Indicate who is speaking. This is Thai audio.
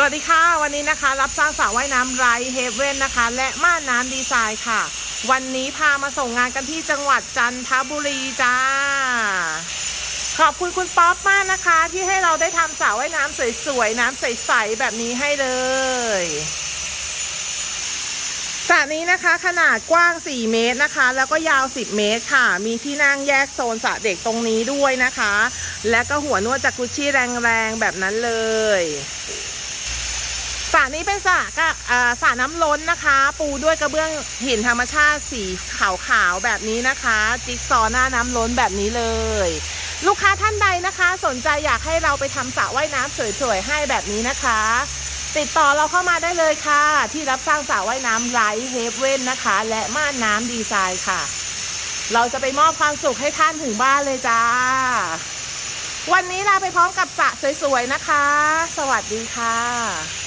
Speaker 1: สวัสดีค่ะ วันนี้นะคะ รับสร้างสระว่ายน้ำไรเฮเว่นนะคะ และม่านน้ำดีไซน์ค่ะ วันนี้พามาส่งงานกันที่จังหวัดจันทบุรีจ้า ขอบคุณคุณป๊อปมากนะคะ ที่ให้เราได้ทำสระว่ายน้ำสวยๆ น้ำใสๆ แบบนี้ให้เลยสระนี้นะคะขนาดกว้าง 4 เมตรนะคะ แล้วก็ยาว 10 เมตรค่ะ มีที่นั่งแยกโซนสระเด็กตรงนี้ด้วยนะคะ และก็หัวนวดจากกุชชี่แรงๆ แบบนั้นเลย นี้เป็นสระก็สระน้ำล้นนะคะ ปูด้วยกระเบื้องหินธรรมชาติสีขาวๆแบบนี้นะคะ จิ๊กซอหน้าน้ำล้นแบบนี้เลย ลูกค้าท่านใดนะคะ สนใจอยากให้เราไปทำสระว่ายน้ำสวยๆให้แบบนี้นะคะ ติดต่อเราเข้ามาได้เลยค่ะ ที่รับสร้างสระว่ายน้ำไลท์เฮฟเว่นนะคะ และม่านน้ำดีไซน์ค่ะ เราจะไปมอบความสุขให้ท่านถึงบ้านเลยจ้าวันนี้ลาไปพร้อมกับสระสวยๆนะคะ สวัสดีค่ะ